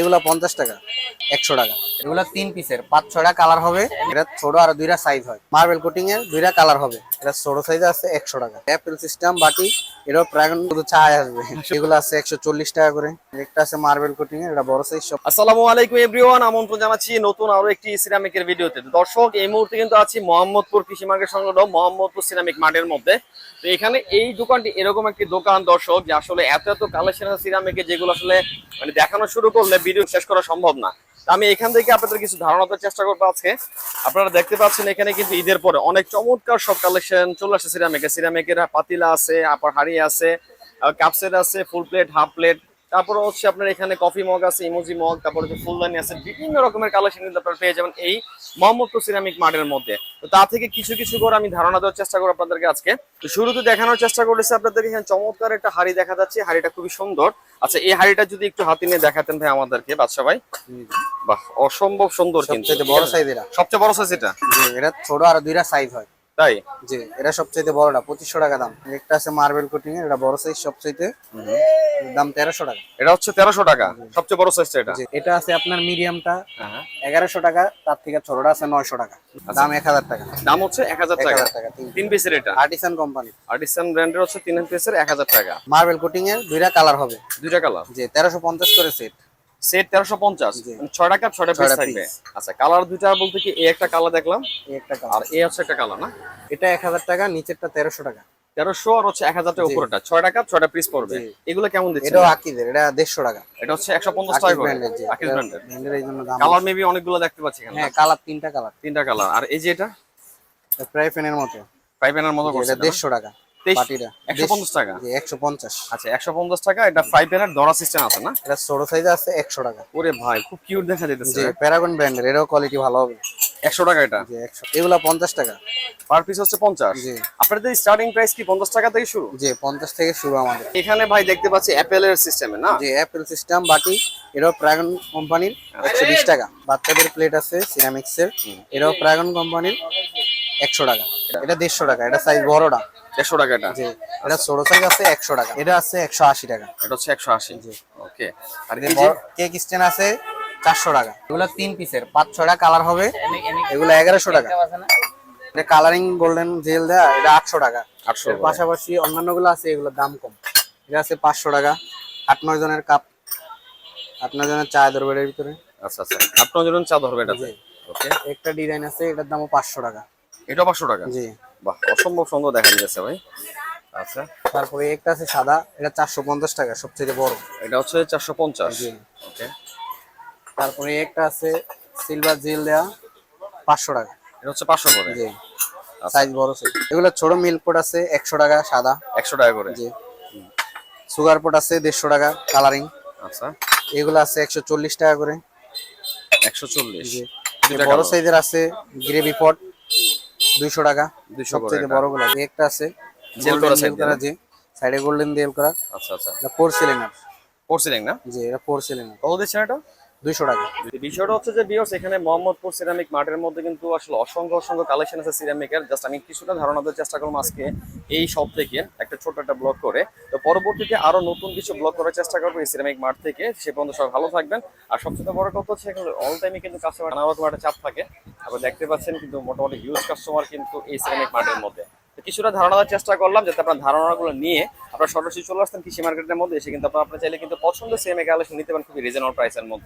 এগুলা পঞ্চাশ টাকা, একশো টাকা। এগুলা তিন পিসের, পাঁচ ছয়টা কালার হবে। এটা ছোট আর দুইটা সাইজ হয়। মার্বেল কোটিং এর দুইটা কালার হবে। এটা ছোট সাইজ আছে, একশো টাকা। অ্যাপেল সিস্টেম বাটি শুধু চায় আসবে। এগুলো আছে একশো চল্লিশ টাকা করে। একটা আছে মার্বেল কোটিং এর, এটা বড় সাইজ সব। আসসালামু আলাইকুম এভরিওয়ান আমন্ত্রণ জানাচ্ছি নতুন আরও একটি সিরামিকের ভিডিওতে দর্শক, এই মুহূর্তে কিন্তু আছি মোহাম্মদপুর কৃষি মার্কেট মোহাম্মদপুর সিরামিক মার্টের মধ্যে। তো এখানে এই দোকানটি এরকম একটি দোকান, দর্শক, যে আসলে এত এত কালেকশন সিরামিকের যেগুলো আসলে মানে দেখানো শুরু করলে ভিডিও শেষ করা সম্ভব না। আমি এখান থেকে আপনাদের কিছু ধারণা দেওয়ার চেষ্টা করব আজকে। আপনারা দেখতে পাচ্ছেন এখানে কিন্তু ঈদের পরে অনেক চমৎকার সব কালেকশন চলে আসে সিরামিকের সিরামিকের পাতিলা আছে আপার হাড়ি আছে কাপসেট আছে ফুল প্লেট হাফ প্লেট তারপরে হচ্ছে আপনার এখানে কফি মগ আছে ইমোজি মগ তারপর হচ্ছে ফুলদানি আছে বিভিন্ন রকমের কালেকশন কিন্তু আপনারা পেয়ে যাবেন এই মোহাম্মদপুর সিরামিক মার্টের মধ্যে। তো তা থেকে কিছু কিছু করে আমি ধারণা দেওয়ার চেষ্টা করব আপনাদেরকে আজকে। তো শুরুতে দেখানোর চেষ্টা করেছি আপনাদেরকে এখানে চমৎকার একটা হাড়ি দেখা যাচ্ছে হাড়িটা খুবই সুন্দর। আচ্ছা এই হাড়িটা যদি একটু হাতে নিয়ে দেখাতেন ভাই আমাদেরকে বাদশা ভাই। বাহ অসম্ভব সুন্দর কিন্তু। সবচেয়ে বড় সাইজ এটা সবচেয়ে বড় সাইজ এটা? এটা ছোট আর দুইটা সাইজ হয়। তাই? জি এটা সবচাইতে বড়টা পঁচিশশো টাকা দাম। একটা আছে মার্বেল কোটিং এর এটা বড় সাইজ সবচাইতে। দাম তেরোশো টাকা। এটা হচ্ছে তেরোশো টাকা সবচেয়ে বড় সাইজটা এটা? জি এটা আছে আপনার মিডিয়ামটা হ্যাঁ এগারোশো টাকা তার থেকে ছোটটা আছে নয়শো টাকা। দাম এক হাজার টাকা। দাম হচ্ছে এক হাজার টাকা। তিন পিসের এটা? আর্টিসান কোম্পানি আর্টিসান ব্র্যান্ডের হচ্ছে তিন পিসের এক হাজার টাকা। মার্বেল কোটিং এর দুইটা কালার হবে। দুইটা কালার যে তেরোশো পঞ্চাশ করে সেট সেট তেরোশো পঞ্চাশ। জি। ছয় টাকা ছয়টা পিস থাকবে। আচ্ছা কালার দুইটা বলতে কি এই একটা কালার দেখলাম? একটা আর এই হচ্ছে একটা কালার না? এটা এক হাজার টাকা নিচেরটা তেরোশো টাকা। তেরোশো আর হচ্ছে এক হাজার টাকা উপরেটা ছয় টাকা ছয়টা পিস পড়বে। এগুলো কেমন দিচ্ছে? এটাও আকিদের এটা দেড়শো টাকা। এটা হচ্ছে একশো পঞ্চাশ আকিজ টাকা করে ব্র্যান্ডের ব্র্যান্ডের ব্র্যান্ডের এই জন্য দাম কালার মেবি অনেকগুলো দেখতে পাচ্ছি এখানে হ্যাঁ কালার তিনটা কালার তিনটা কালার আর এই যে এটা? প্রায় ফ্যানের মতো। ফাইভ এর মতো করছে এটা দেড়শো টাকা। তেইশ- পাটিটা একশো পঞ্চাশ টাকা? জি একশো পঞ্চাশ। আচ্ছা একশো পঞ্চাশ টাকা এটা ধরা সিস্টেম আছে না? এটা ছোট সাইজ আছে একশো টাকা। ওরে ভাই খুব কিউট দেখা প্যারাগন ব্র্যান্ডের কোয়ালিটি ভালো হবে। একশো টাকা এটা? জি এগুলা পঞ্চাশ টাকা। পার পিস হচ্ছে জি। আপনাদের স্টার্টিং প্রাইস কি পঞ্চাশ টাকা থেকে শুরু? জি থেকে শুরু আমাদের। এখানে ভাই দেখতে পাচ্ছি অ্যাপেলের সিস্টেমে না? অ্যাপেল সিস্টেম বাটি এটাও প্রাগন কোম্পানির একশো বিশ টাকা। বাচ্চাদের প্লেট আছে সিরামিক্স এর এটাও প্রাগন কোম্পানির একশো টাকা। এটা দেড়শো টাকা এটা সাইজ বড়টা। দেড়শো টাকা এটা? যে এটা ছোট সাইজ আছে একশো টাকা। এটা আছে একশো আশি টাকা। এটা হচ্ছে একশো আশি। ওকে। আর কেক স্ট্যান্ড আছে চারশো টাকা। এগুলো তিন পিসের পাঁচ ছয়টা কালার হবে। এগুলো এগারোশো টাকা। এটা কালারিং গোল্ডেন জেল দেয়া এটা আটশো টাকা। আটশো পাশাপাশি অন্যান্যগুলো আছে এগুলোর দাম কম। এটা আছে পাঁচশো টাকা। আট নয় জনের কাপ আট নয় জনের চা ধরবে এর ভিতরে। আচ্ছা আচ্ছা। আপনার জন্য চা ধরবে এটা ওকে। একটা ডিজাইন আছে এটার দামও পাঁচশো টাকা। এটা পাঁচশো টাকা। জি। বাহ অসম্ভব সুন্দর দেখা যাচ্ছে ভাই। আচ্ছা। তারপরে একটা আছে সাদা এটা চারশো পঞ্চাশ টাকা সবচেয়ে বড়। এটা হচ্ছে চারশো পঞ্চাশ। ওকে। তারপরে একটা আছে সিলভার জেল দেয়া পাঁচশো টাকা। এটা হচ্ছে পাঁচশো করে। জি। সাইজ বড় সাইজ। এগুলো ছোট মিল্ক পোট আছে একশো টাকা সাদা। একশো টাকা করে। জি। সুগার পোট আছে দেড়শো টাকা কালারিং। আচ্ছা। এগুলো আছে একশো চল্লিশ টাকা করে। একশো চল্লিশ। বড় সাইজের আছে গ্রেভি পট দুইশো টাকা 200 করে এটা। বড়গুলো একটা আছে জেল করা জেল করা সাইডে গোল্ডেন জেল করা। আচ্ছা আচ্ছা। এটা ফোর সিলিন্ডার পড়ছিলেন না? জি এটা ফোর সিলিন্ডার কত দিচ্ছেন এটা? দুইশো টাকা। বিষয়টা হচ্ছে যে বিয়স এখানে মোহাম্মদপুর সিরামিক মার্টের মধ্যে কিন্তু আসলে অসংখ্য অসংখ্য কালেকশন আছে সিরামিকের জাস্ট আমি কিছুটা ধারণা দেওয়ার চেষ্টা করলাম আজকে এই সব থেকে একটা ছোট একটা ব্লগ করে। তো পরবর্তীতে আরও নতুন কিছু ব্লগ করার চেষ্টা করব এই সিরামিক মার্ট থেকে। সে পর্যন্ত সবাই ভালো থাকবেন। আর সবচেয়ে বড় কথা হচ্ছে অল টাইমে কিন্তু কাস্টমার নানা রকম একটা চাপ থাকে। আপনারা দেখতে পাচ্ছেন কিন্তু মোটামুটি হিউজ কাস্টমার কিন্তু এই সেকেন্ড মার্কেটের মধ্যে। কিছুটা ধারণা দেওয়ার চেষ্টা করলাম যাতে আপনার ধারণাগুলো নিয়ে আপনার সরাসরি চলে আসতেন কৃষি মার্কেটের মধ্যে, এসে কিন্তু আপনারা চাইলে কিন্তু পছন্দের সিএমএ কালেকশন নিতে পারেন খুবই রিজনেবল প্রাইসের মধ্যে।